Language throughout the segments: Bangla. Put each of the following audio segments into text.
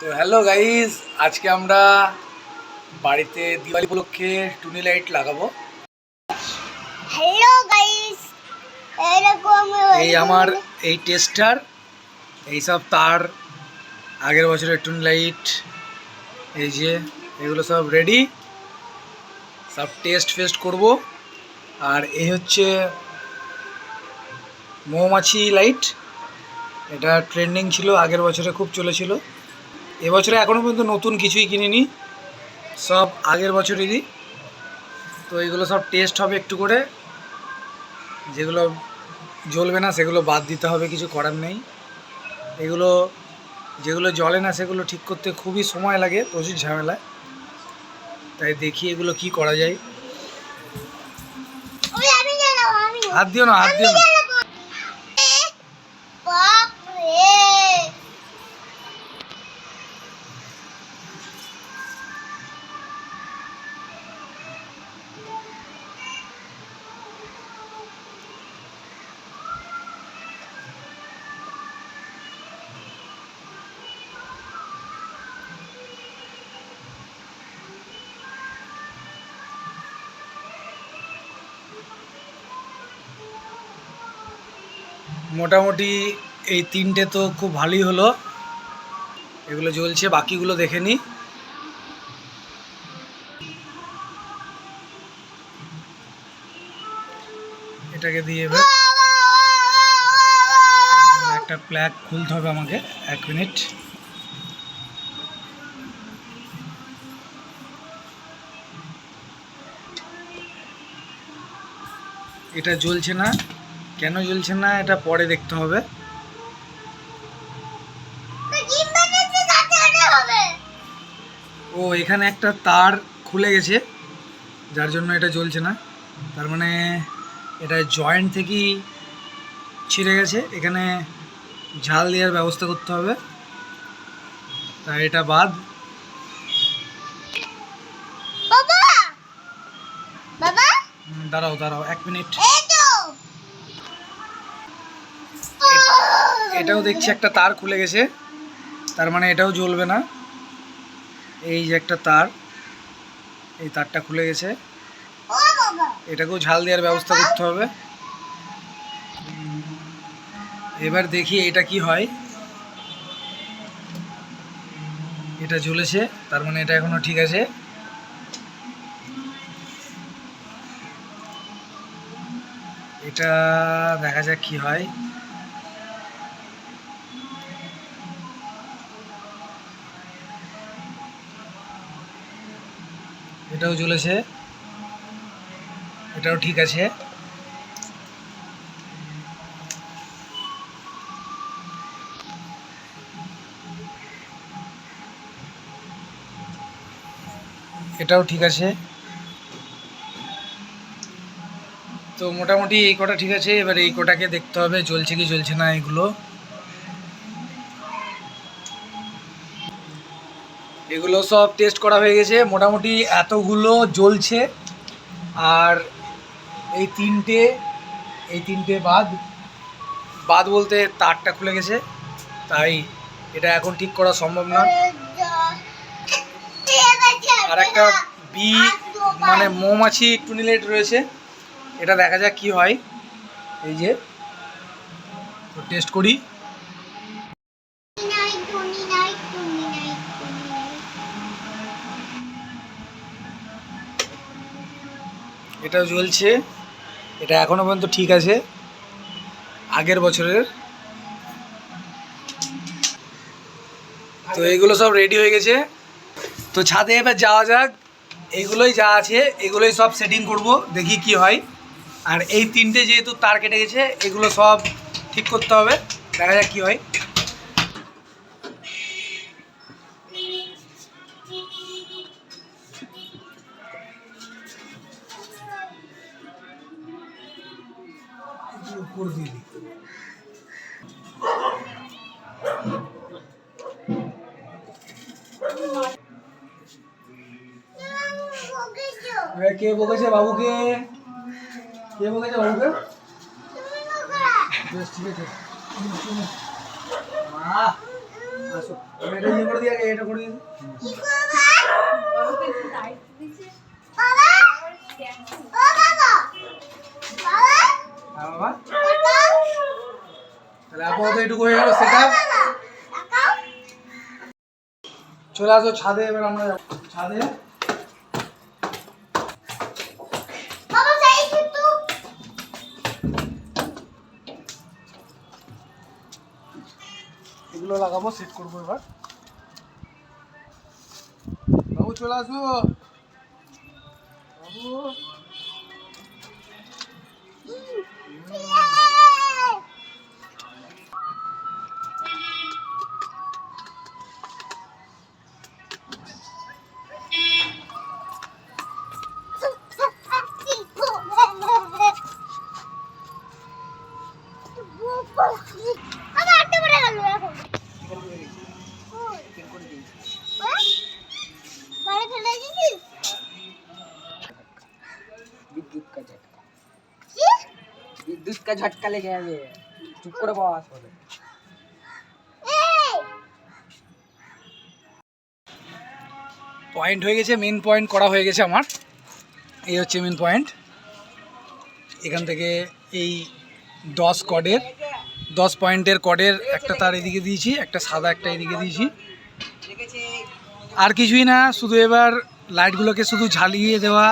তো হ্যালো গাইস আজকে আমরা বাড়িতে দিওয়ালি উপলক্ষে টুনি লাইট লাগাবো। হ্যালো গাইস এরকম এই আমার এই টেস্টার এইসব তার আগের বছরের টুনি লাইট এই যে এগুলো সব রেডি সব টেস্ট ফেস্ট করব। আর এই হচ্ছে মৌমাছি লাইট এটা ট্রেন্ডিং ছিল আগের বছরে খুব চলেছিল। এবছরে এখনও পর্যন্ত নতুন কিছুই কিনিনি। সব আগের বছরেরই। তো এগুলো সব টেস্ট হবে একটু করে। যেগুলো জ্বলবে না সেগুলো বাদ দিতে হবে কিছু করার নেই। এগুলো যেগুলো জ্বলে না সেগুলো ঠিক করতে খুবই সময় লাগে প্রচুর ঝামেলা। তাই দেখি এগুলো কি করা যায়। হাত দিও না হাত দিও না। মোটামুটি এই তিনটে তো খুব ভালোই হলো। এগুলো জ্বলছে, বাকিগুলো দেখে নি। এটাকে দিয়ে এবার একটা প্ল্যাগ খুলতে হবে আমাকে, এক মিনিট। এটা জ্বলছে না। কেন জ্বলছে না এটা পরে দেখতে হবে। ও এখানে একটা তার খুলে গেছে যার জন্য এটা জ্বলছে না। তার মানে এটা জয়েন্ট থেকেই ছিঁড়ে গেছে। এখানে ঝাল দেওয়ার ব্যবস্থা করতে হবে। তাই এটা বাদ। দাঁড়াও দাঁড়াও এক মিনিট। এটাও দেখছি একটা তার খুলে গেছে। তার মানে এটাও জ্বলবে না। এই যে একটা তার, এই তারটা খুলে গেছে। এটাকেও ঝাল দেওয়ার ব্যবস্থা করতে হবে। এবার দেখি এটা কি হয়। এটা জ্বলেছে, তার মানে এটা এখনও ঠিক আছে। এটা দেখা যাক কি হয়। এটাও জ্বলেছে। এটাও ঠিক আছে। এটাও ঠিক আছে। তো মোটামুটি এই কটা ঠিক আছে। এবার এই কটাকে দেখতে হবে, জ্বলছে কি জ্বলছে না এগুলো। এগুলো সব টেস্ট করা হয়ে গেছে। মোটামুটি এতগুলো জ্বলছে। আর এই তিনটে এই তিনটে বাদ বাদ বলতে তারটা খুলে গেছে। তাই এটা এখন ঠিক করা সম্ভব না। আর একটা বি মানে মৌমাছি টুনিলেট রয়েছে। এটা দেখা যাক কি হয়। এই যে টেস্ট করি। এটাও জ্বলছে, এটা এখনও পর্যন্ত ঠিক আছে। আগের বছরের। তো এগুলো সব রেডি হয়ে গেছে। তো ছাদে এবার যাওয়া যাক। এগুলোই যা আছে, এগুলোই সব সেটিং করব, দেখি কি হয়। আর এই তিনটে যেহেতু তার কেটে গেছে, এগুলো সব ঠিক করতে হবে। দেখা যাক কি হয়। কে বকেছে বাবুকে? কে বকেছে বাবুকে? বেশ, ঠিক আছে। মা, আসো। এটা ইয়ে করে আগে এটা করে বাবা হ্যাঁ তাহলে আপাতত এটুকু হয়ে চলে আসো ছাদে, এবার আমরা ছাদে? এগুলো লাগাবো সেট করব এবার। বাবু চলে আসব। বাবু ঝটকা ঝটকা লেগে যাবে। চুপ করে বস। পয়েন্ট হয়ে গেছে মেন পয়েন্ট করা হয়ে গেছে আমার। এই হচ্ছে মেন পয়েন্ট এখান থেকে এই দশ কডের দশ পয়েন্টের কডের একটা তার এদিকে দিয়েছি একটা সাদা একটা এদিকে দিয়েছি। আর কিছুই না শুধু এবার লাইটগুলোকে শুধু ঝালিয়ে দেওয়া।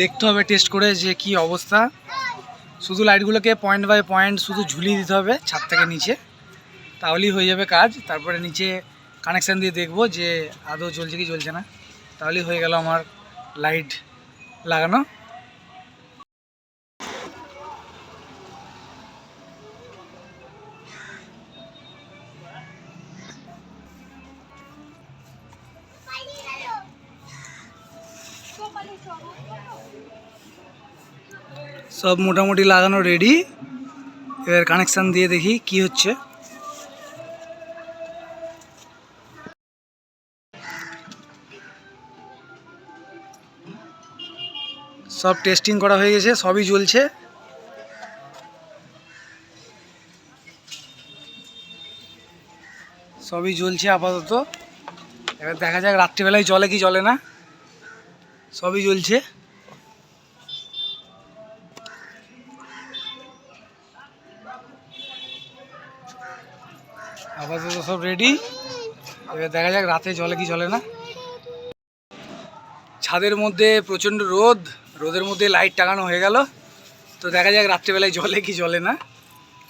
দেখতে হবে টেস্ট করে যে কি অবস্থা। শুধু লাইটগুলোকে পয়েন্ট বাই পয়েন্ট শুধু ঝুলিয়ে দিতে হবে ছাদ থেকে নিচে। তাহলেই হয়ে যাবে কাজ। তারপরে নিচে কানেকশান দিয়ে দেখব যে আদৌ চলছে কি চলছে না। তাহলেই হয়ে গেল আমার লাইট লাগানো। পালিয়ে গেল সব মোটামুটি লাগানো রেডি এবার কানেকশান দিয়ে দেখি কি হচ্ছে। সব টেস্টিং করা হয়ে গেছে, সবই জ্বলছে। সবই জ্বলছে আপাতত। এবার দেখা যাক, রাত্রিবেলায় জলে কি জলে না। সবই জ্বলছে। আপাতত সব রেডি এবার দেখা যাক রাতে জলে কি জলে না। ছাদের মধ্যে প্রচণ্ড রোদ রোদের মধ্যে লাইট টাঙানো হয়ে গেল। তো দেখা যাক রাত্রেবেলায় জলে কি জলে না।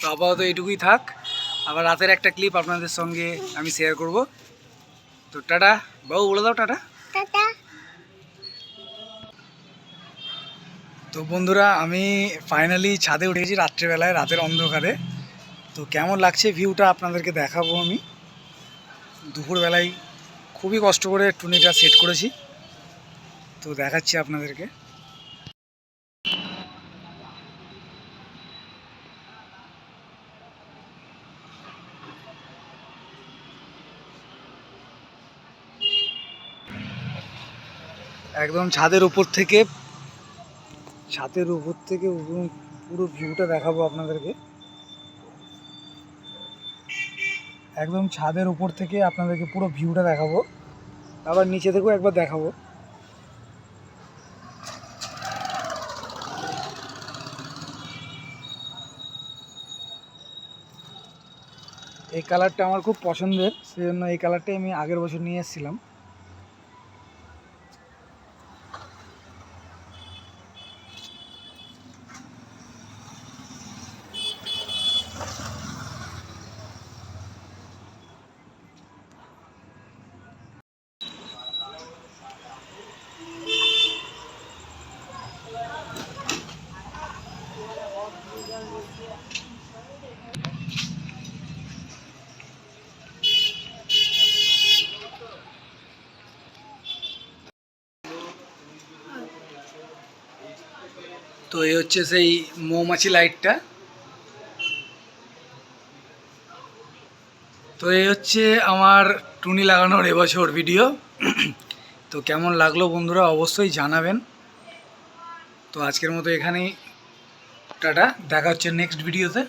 তো আপাতত এইটুকুই থাক। আবার রাতের একটা ক্লিপ আপনাদের সঙ্গে আমি শেয়ার করব। তো টাটা। বাবু বলে দাও টাটা। টাটা। তো বন্ধুরা আমি ফাইনালি ছাদে উঠেছি রাত্রেবেলায় রাতের অন্ধকারে। তো কেমন লাগছে ভিউটা আপনাদেরকে দেখাবো আমি? দুপুরবেলায় খুবই কষ্ট করে টুনিটা সেট করেছি। তো দেখাচ্ছি আপনাদেরকে। একদম ছাদের উপর থেকে, ছাদের উপর থেকে পুরো- ভিউটা দেখাবো আপনাদেরকে। একদম ছাদের উপর থেকে আপনাদেরকে পুরো ভিউটা দেখাবো। আবার নিচে থেকেও একবার দেখাবো। এই কালারটা আমার খুব পছন্দের সেই জন্য এই কালারটাই আমি আগের বছর নিয়ে এসেছিলাম। তো এই হচ্ছে সেই মৌমাছি লাইটটা। তো এই হচ্ছে আমার টুনি লাগানোর এবছর ভিডিও। তো কেমন লাগল বন্ধুরা অবশ্যই জানাবেন। তো আজকের মতো এখানেই। টাটা, দেখা হচ্ছে নেক্সট ভিডিওতে।